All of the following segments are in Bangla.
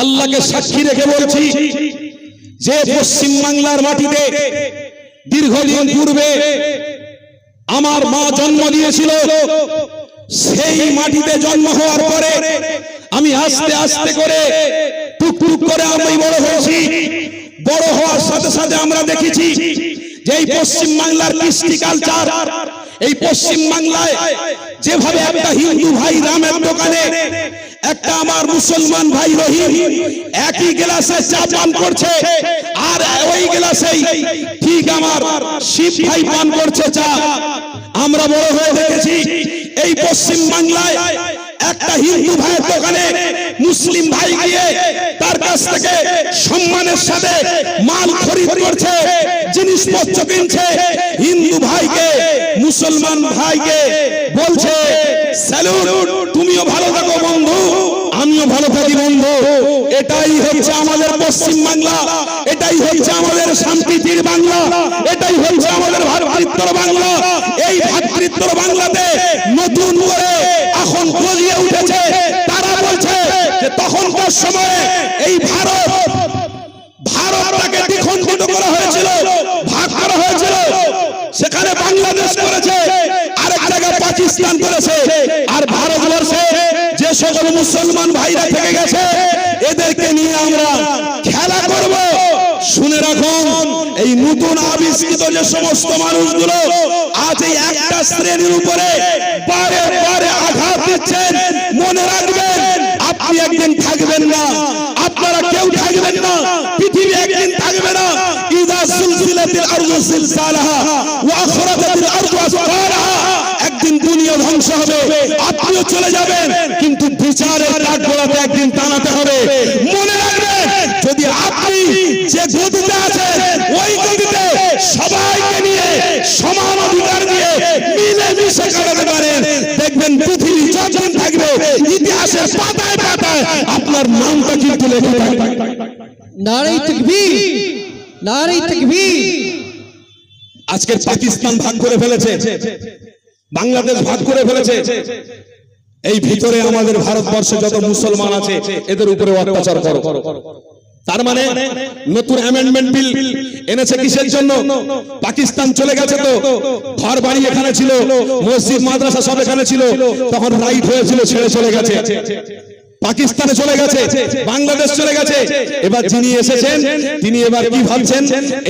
আল্লাহকে সাক্ষী রেখে বলছি যে পশ্চিম বাংলার মাটিতে দীর্ঘদিন পূর্বে আমার মা জন্ম দিয়েছিল। সেই মাটিতে জন্ম হওয়ার পরে আমি আস্তে আস্তে করে টুক টুক করে আমি বড় হয়েছি। বড় হওয়ার সাথে সাথে আমরা দেখেছি যে এই পশ্চিম বাংলার কৃষ্টি কালচার এই পশ্চিম বাংলায় যেভাবে একটা হিন্দু ভাই রামের দোকানে একটা আমার মুসলমান ভাই রহিম, একই গ্লাসে চা পান করছে, আর ওই গ্লাসেই ঠিক আমার শিব ভাই পান করছে চা। আমরা বড় হয়ে দেখেছি এই পশ্চিম বাংলায় একটা হিন্দু ভাইয়ের দোকানে মুসলিম ভাই গিয়ে তার কাছ থেকে সম্মানের সাথে মাল খরিদ করছে, জিনিসপত্র কিনছে। হিন্দু ভাইকে, মুসলমান ভাইকে বলছে, স্যালুট, তুমিও ভালো থাকো বন্ধু। আমিও ভালো থাকি বন্ধু এটাই হচ্ছে আমাদের পশ্চিম বাংলা। এটাই হচ্ছে আমাদের শান্তির বাংলা। এটাই হচ্ছে আমাদের ভাতৃত্বর বাংলা। এই ভাতৃত্বর বাংলাতে নতুন করে এখন গলিয়ে উঠেছে। তারা বলছে যে তখনকার সময়ে এই ভারত ভারতটাকে দ্বিখণ্ডিত করা হয়েছিল ভাগ করা হয়েছিল সেখানে বাংলাদেশ করেছে আরেক জায়গায় পাকিস্তান করেছে আর ভারতবর্ষে যে সকল মুসলমান ভাইরা থেকে গেছে। এদেরকে নিয়ে আমরা খেলা করব। শুনে রাখুন, এই নতুন আবিষ্কৃত যে সমস্ত মানুষগুলো আজ এই একটা শ্রেণির উপরে বারে বারে আঘাত দিচ্ছেন। মনে রাখবেন, আপনি একদিন থাকবেন না, আপনারা কেউ থাকবেন না, পৃথিবী একদিন থাকবে না। ইদা সুলসিলাতিল আরদু সিলসালাহা ওয়া আখরাজাতিল আরদু আসফারাহা দুনিয়া ধ্বংস হবে আপনিও চলে যাবেন কিন্তু বিচারের কাঠগোড়াতে একদিন টানাতে হবে। মনে রাখবেন যদি আপনি যে গদিতে আছেন ওই গদিতে সবাইকে নিয়ে সমান অধিকার দিয়ে মিলে মিশে কাটাতে পারেন। দেখবেন পৃথিবী যতদিন থাকবে ইতিহাসের পাতায় পাতায় আপনার নামটা কিন্তু লেখা থাকবে। নারী তকবীর নারী তকবীর। আজকে পাকিস্তান ভাগ করে ফেলেছে। বাংলাদেশ ভাগ করে ফেলেছে। এই ভিতরে আমাদের ভারতবর্ষে যত মুসলমান আছে, এদের উপরে অত্যাচার করো। তার মানে নতুন অ্যামেন্ডমেন্ট বিল এনেছে কিসের জন্য? পাকিস্তান চলে গেছে তো। ঘর বাড়ি এখানে ছিল, মসজিদ, মাদ্রাসা সব এখানে ছিল। তখন রাইট হয়েছিল, ছেড়ে চলে গেছে। পাকিস্তানে চলে গেছে, বাংলাদেশ চলে গেছে। এবার যিনি এসেছেন, তিনি এবার কি ভাবছেন?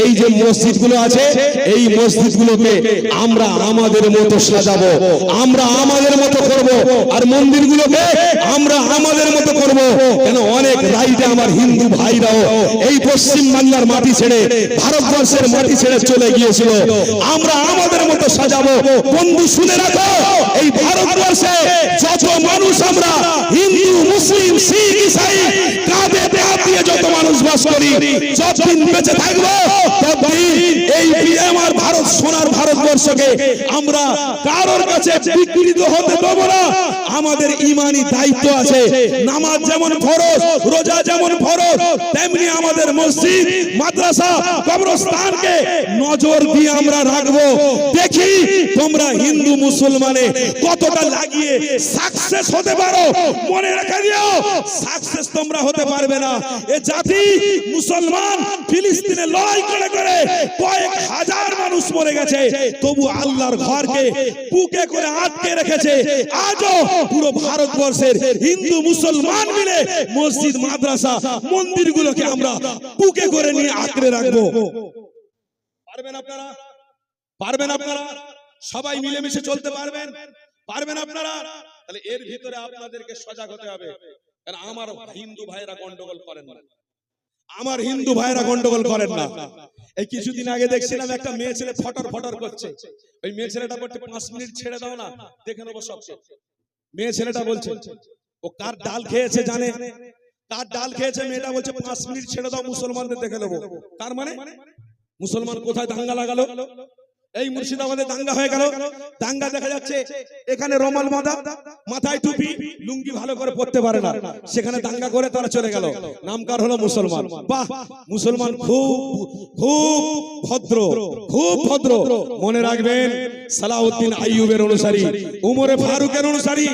এই যে মসজিদগুলো আছে, এই মসজিদগুলোকে আমরা আমাদের মতো সাজাবো, আমরা আমাদের মতো করব, আর মন্দিরগুলোকে আমরা আমাদের মতো করব। কেন অনেক রাইটে আমার হিন্দু ভাইরাও এই পশ্চিম বাংলার মাটি ছেড়ে, ভারতবর্ষের মাটি ছেড়ে চলে গিয়েছিল। আমরা আমাদের মতো সাজাবো। বন্ধু শুনে রাখো। করি যতদিন বেঁচে থাকব ততদিন এই আমার ভারত, সোনার ভারতবর্ষকে আমরা কারোর কাছে বিকৃত হতে দেবো না। আমাদের ইমানি দায়িত্ব আছে। নামাজ যেমন ফরজ, রোজা যেমন ফরজ, তেমনি আমাদের মসজিদ, মাদ্রাসা, কবরস্থানকে নজর দিয়ে আমরা রাখব। দেখি তোমরা হিন্দু, মুসলমানে কতটা লাগিয়ে সাকসেস হতে পারো। মনে রেখে দিও সাকসেস তোমরা হতে পারবে না। এ জাতি মুসলমান, ফিলিস্তিনে লড়াই করে করে কয়েক হাজার মানুষ মরে গেছে, তবু আল্লাহর ঘরকে বুকে করে আটকে রেখেছে। আজও পুরো ভারতবর্ষের হিন্দু, মুসলমান মিলে মসজিদ, মাদ্রাসা, মন্দিরগুলোকে আমরা বুকে করে নিয়ে আঁকড়ে রাখব। পারবেন আপনারা? পারবেন আপনারা? সবাই মিলেমিশে চলতে পারবেন? পারবেন আপনারা? তাহলে এর ভিতরে আপনাদেরকে সজাগ হতে হবে। আমার হিন্দু ভাইরা গন্ডগোল করেন না। আমার হিন্দু ভাইরা গন্ডগোল করেন না। এই কিছুদিন আগে দেখছিলাম একটা মেয়ে ছেলে ফটর ফটর করছে। ওই মেয়ে ছেলেটা বলছে, পাঁচ মিনিট ছেড়ে দাও না, দেখে নেব সব মেয়ে ছেলেটা বলছে, ও কার ডাল খেয়েছে জানে? কার ডাল খেয়েছে? মেয়েটা বলছে, পাঁচ মিনিট ছেড়ে দাও, মুসলমানদের দেখে নেব। তার মানে মুসলমান কোথায় দাঙ্গা লাগালো? এই মুর্শিদাবাদে দাঙ্গা হয়ে গেল। দাঙ্গা দেখা যাচ্ছে। এখানে রমাল বাঁধা মাথায় টুপি, লুঙ্গি ভালো করে পড়তে পারে না। সেখানে দাঙ্গা করে তারা চলে গেল। নামকার হলো মুসলমান। বাহ, মুসলমান খুব খুব ভদ্র খুব ভদ্র। মনে রাখবেন, সালাউদ্দিন আইয়ুবের অনুসারী, উমরে ফারুকের অনুসারী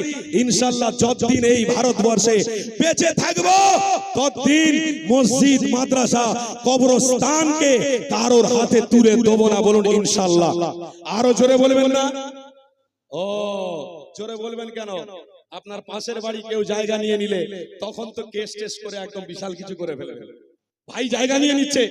ইনশাল্লাহ যতদিন এই ভারতবর্ষে বেঁচে থাকব, ততদিন মসজিদ, মাদ্রাসা, কবরস্থানকে কারোর হাতে তুলে দেবো না বলুন ইনশাল্লাহ আরও জোরে বলবেন না? ও, জোরে বলবেন কেন? আপনার পাশের বাড়ি কেউ জায়গা নিয়ে নিলে তখন তো কেস টেস্ট করে একদম বিশাল কিছু করে ফেলে ফেলে। ভাই জায়গা নিয়ে নিচ্ছে।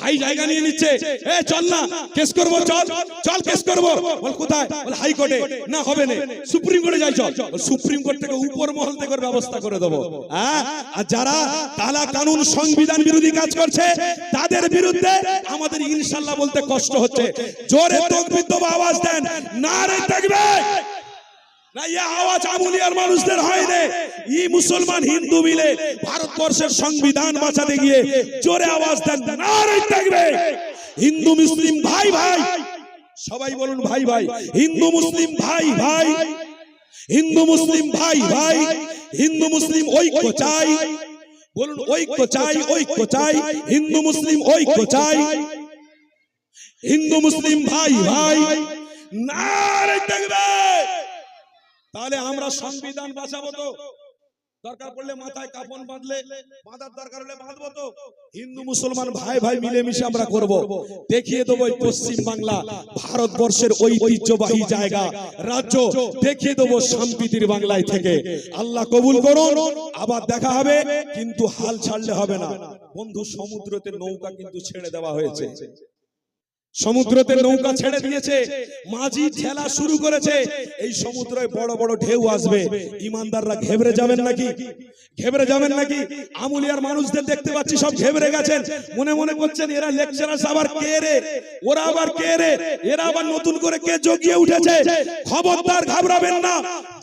ভাই জায়গা নিয়ে নিচ্ছে। এ, চল না, কেস করব, চল চল কেস করব। বল কোথায়? বল হাইকোর্টে। না, হবে না। সুপ্রিম কোর্টে যাই, চল। সুপ্রিম কোর্ট থেকে উপর মহল থেকে ব্যবস্থা করে দেবো। হ্যাঁ? আর যারা কালা কানুন সংবিধান বিরোধী কাজ করছে, তাদের বিরুদ্ধে আমাদের ইনশাল্লাহ বলতে কষ্ট হচ্ছে। জোরে তকবির দেবো, আওয়াজ দেন। না রে থাকবে মানুষদের ই মুসলমান হিন্দু মিলে ভারতবর্ষের সংবিধান বাঁচাতে গিয়ে জোরে আওয়াজ দেন থাকবে। হিন্দু, মুসলিম, ভাই ভাই। সবাই বলুন, ভাই ভাই। হিন্দু, মুসলিম, ভাই ভাই। হিন্দু, মুসলিম, ভাই ভাই। হিন্দু, মুসলিম, ঐক্য চাই। বলুন, ঐক্য চাই ঐক্য চাই। হিন্দু, মুসলিম, ঐক্য চাই। হিন্দু, মুসলিম, ভাই ভাই। নারে থাকবে। তাহলে আমরা সংবিধান বাঁচাবো তো। দরকার পড়লে মাথায় কাপন বাঁধলে বাঁধার দরকার হলে বাঁধবো তো। হিন্দু মুসলমান ভাই ভাই মিলেমিশে আমরা করব। দেখিয়ে দেবো এই পশ্চিম বাংলা। ভারতবর্ষের ঐতিহ্যবাহী জায়গা রাজ্য। দেখিয়ে দেবো শান্তির বাংলায় থেকে। আল্লাহ কবুল করুন। আবার দেখা হবে। কিন্তু হাল ছাড়লে হবে না। বন্ধু সমুদ্রতে নৌকা কিন্তু ছেড়ে দেওয়া হয়েছে। সমুদ্রতে নৌকা ছেড়ে দিয়েছে মাঝি ঠেলা শুরু করেছে। এই সমুদ্রে বড় বড় ঢেউ আসবে। ইমানদাররা ঘেবড়ে যাবেন নাকি? ঘেবড়ে যাবেন নাকি? আমুলিয়ার মানুষদের দেখতে পাচ্ছি সব ঘেবড়ে গেছেন। মনে মনে করছেন এরা লেকচারার আবার কে রে? ওরা আবার কে রে? এরা আবার নতুন করে কে জগিয়ে উঠেছে? খবরদার ঘাবড়াবেন না।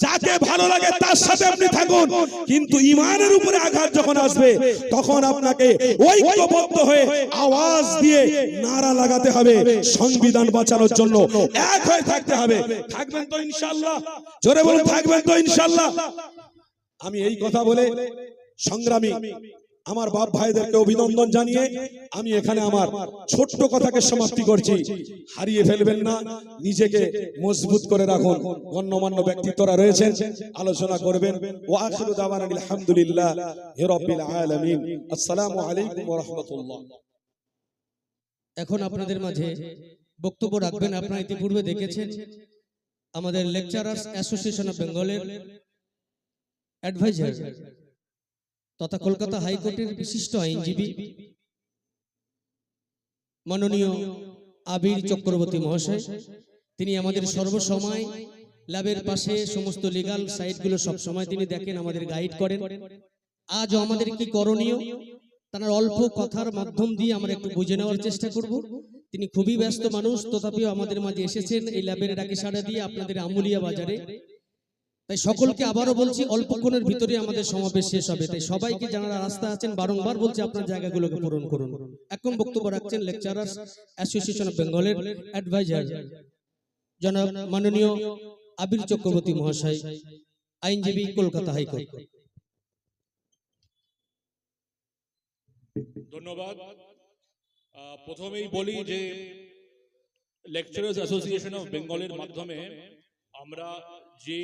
যাকে ভালো লাগে তার সাথে আপনি থাকুন। কিন্তু ইমানের উপরে আঘাত যখন আসবে তখন আপনাকে ঐক্যবদ্ধ হয়ে আওয়াজ দিয়ে নারা লাগাতে হবে সংবিধান বাঁচানোর জন্য এক হয়ে থাকতে হবে। থাকবেন তো ইনশাল্লাহ জোরে বলুন থাকবেন তো ইনশাল্লাহ আমি এই কথা বলে সংগ্রামী আমার বাপ ভাইদেরকে অভিনন্দন জানিয়ে আমি এখানে আমার ছোট্ট কথাকে সমাপ্তি করছি। হারিয়ে ফেলবেন না নিজেকে মজবুত করে রাখুন। গণ্যমান্য ব্যক্তিত্বরা রয়েছেন আলোচনা করবেন। ও আখিরু দাওয়ানা আলহামদুলিল্লাহ হে রাব্বিল আসসালামু আলাইকুম রাহমাতুল্লাহ। এখন আপনাদের মাঝে বক্তব্য রাখবেন। আপনারা ইতিপূর্বে দেখেছেন আমাদের লেকচারার্স অ্যাসোসিয়েশন অফ বেঙ্গলের অ্যাডভাইজার তথা কলকাতা হাইকোর্টের বিশিষ্ট আইনজীবী মাননীয় আবির চক্রবর্তী মহাশয়। তিনি আমাদের সর্বসময় ল্যাবের পাশে সমস্ত লিগাল সাইটগুলো সব সময় তিনি দেখেন আমাদের গাইড করেন। আজও আমাদের কি করণীয়? তার অল্প কথার মাধ্যম দিয়ে আমরা একটু বুঝে নেওয়ার চেষ্টা করব। তিনি খুবই ব্যস্ত মানুষ, তথাপিও আমাদের মাঝে এসেছেন এই ল্যাবের ডাকে সাড়া দিয়ে আপনাদের আমুলিয়া বাজারে। তাই সকলকে আবারও বলছি অল্পক্ষণের ভিতরে আমাদের সমাবেশ শেষ হবে। তাই সবাইকে যারা রাস্তা আছেন, বারংবার বলছি আপনার জায়গাগুলোকে পূরণ করুন। এখন বক্তব্য রাখছেন লেকচারার্স অ্যাসোসিয়েশন অফ বেঙ্গলের অ্যাডভাইজার জনাব মাননীয় আবির চক্রবর্তী মহাশয়, আইনজীবী কলকাতা হাইকোর্ট। ধন্যবাদ। প্রথমেই বলি যে লেকচারার্স অ্যাসোসিয়েশন অফ বেঙ্গলের মাধ্যমে আমরা যে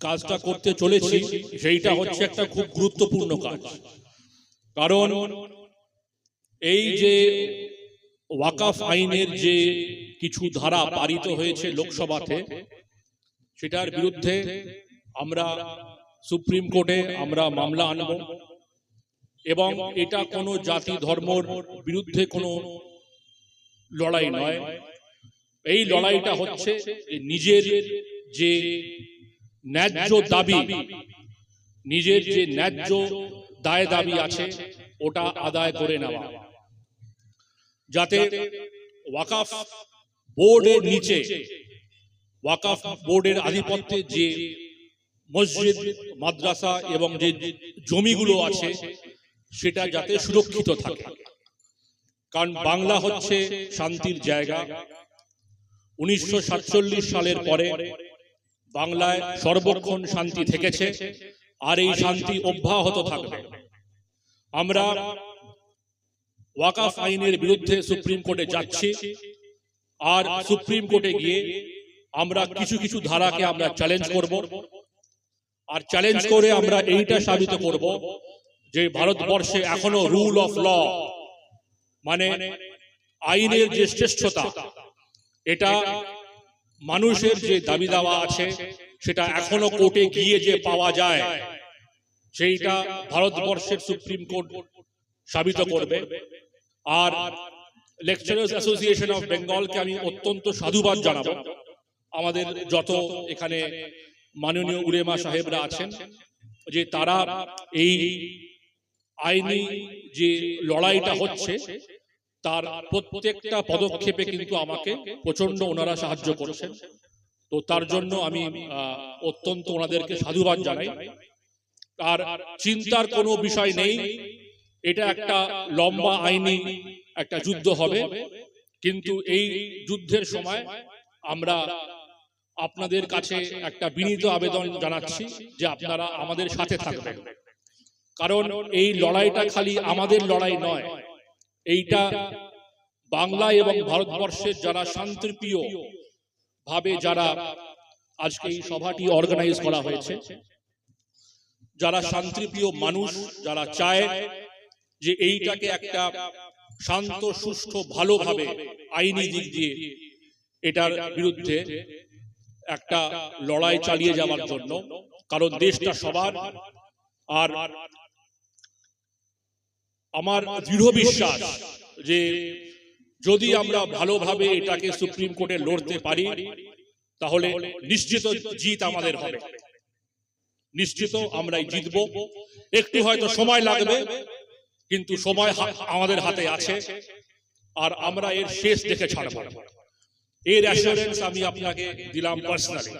কাজটা করতে চলেছি, সেইটা হচ্ছে একটা খুব গুরুত্বপূর্ণ কাজ। কারণ এই যে ওয়াকাফ আইনের যে কিছু ধারা পারিত হয়েছে লোকসভাতে, সেটার বিরুদ্ধে আমরা সুপ্রিম কোর্টে আমরা মামলা আনব। এবং এটা কোনো জাতি ধর্মর বিরুদ্ধে কোনো লড়াই নয়। এই লড়াইটা হচ্ছে নিজের যে ন্যায্য দাবি নিজের যে ন্যায্য দায় দাবি আছে ওটা আদায় করে নেওয়া। যাতে ওয়াকাফ বোর্ডের নিচে ওয়াকাফ বোর্ডের আধিপত্যে যে মসজিদ মাদ্রাসা এবং যে জমিগুলো আছে সেটা যাতে সুরক্ষিত থাকে। কারণ বাংলা হচ্ছে শান্তির জায়গা। উনিশশো সাতচল্লিশ সালের পরে বাংলায় সর্বক্ষণ শান্তি থেকেছে আর এই শান্তি অব্যাহত থাকবে। আমরা ওয়াকাফ আইনের বিরুদ্ধে সুপ্রিম কোর্টে যাচ্ছি। আর সুপ্রিম কোর্টে গিয়ে আমরা কিছু কিছু ধারাকে আমরা চ্যালেঞ্জ করব। আর চ্যালেঞ্জ করে আমরা এইটা সাবিত করব। যে ভারতবর্ষে এখনও রুল অফ ল মানে আইনের যে শ্রেষ্ঠতা এটা মানুষের যে দাবি দাওয়া আছে সেটা এখনও কোর্টে গিয়ে যে পাওয়া যায় সেইটা ভারতবর্ষের সুপ্রিম কোর্ট সাবিত করবে। আর লেকচারার্স অ্যাসোসিয়েশন অফ বেঙ্গলকে আমি অত্যন্ত সাধুবাদ জানাব। আমাদের যত এখানে মাননীয় উলেমা সাহেবরা আছেন যে তারা এই আইনি যে লড়াইটা হচ্ছে, তার প্রত্যেকটা পদক্ষেপে কিন্তু আমাকে প্রচণ্ড ওনারা সাহায্য করছেন। তো তার জন্য আমি অত্যন্ত ওনাদেরকে সাধুবাদ জানাই। আর চিন্তার কোনো বিষয় নেই, এটা একটা লম্বা আইনি একটা যুদ্ধ হবে। কিন্তু এই যুদ্ধের সময় আমরা আপনাদের কাছে একটা বিনীত আবেদন জানাচ্ছি যে আপনারা আমাদের সাথে থাকবেন। কারণ এই লড়াইটা খালি আমাদের লড়াই নয়। এইটা বাংলা এবং ভারতবর্ষের যারা শান্তিপ্রিয় ভাবে যারা আজকে এই সভাটি অর্গানাইজ করা হয়েছে। যারা শান্তিপ্রিয় মানুষ যারা চায় যে এইটাকে একটা শান্ত সুষ্ঠু ভালোভাবে আইনি দিক দিয়ে এটার বিরুদ্ধে একটা লড়াই চালিয়ে যাওয়ার জন্য কারণ দেশটা সবার আর আমার দৃঢ় বিশ্বাস যে যদি আমরা ভালোভাবে এটাকে সুপ্রিম কোর্টে লড়তে পারি তাহলে নিশ্চিত জিত আমাদের হবে। নিশ্চিত আমরাই জিতব। একটু হয়তো সময় লাগবে কিন্তু সময় আমাদের হাতে আছে। আর আমরা এর শেষ দেখে ছাড়ব। এর অ্যাসুরেন্স আমি আপনাকে দিলাম পার্সোনালি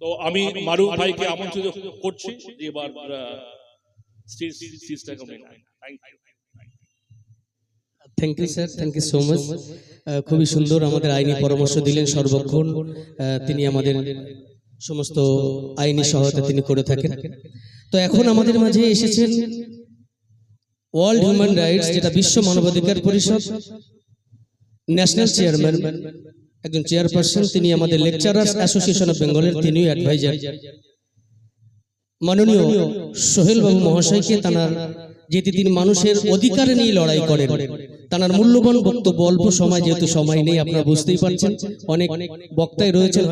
তো আমি মারুফ ভাইকে আমন্ত্রিত করছি। এবার thank you sir thank you so much খুবই সুন্দর আমাদের আইনি পরামর্শ দিলেন সর্বক্ষণ। তিনি আমাদের সমস্ত আইনি সহায়তা তিনি করে থাকেন। তো এখন আমাদের মাঝে এসেছেন ওয়ার্ল্ড হিউম্যান রাইটস যেটা বিশ্ব মানবাধিকার পরিষদ ন্যাশনাল চেয়ারম্যান একজন চেয়ারপারসন তিনি আমাদের লেকচারার্স অ্যাসোসিয়েশন অফ বেঙ্গলের তিনিও অ্যাডভাইজার মাননীয় সোহেল বাবু মহাশয়কে তানার যেটি তিনি মানুষের অধিকার নিয়ে লড়াই করেন। তার মূল্যবান বক্তব্য অল্প সময় যেহেতু সময় নেই আপনারা বুঝতেই পারছেন অনেক বক্তাই রয়েছেন।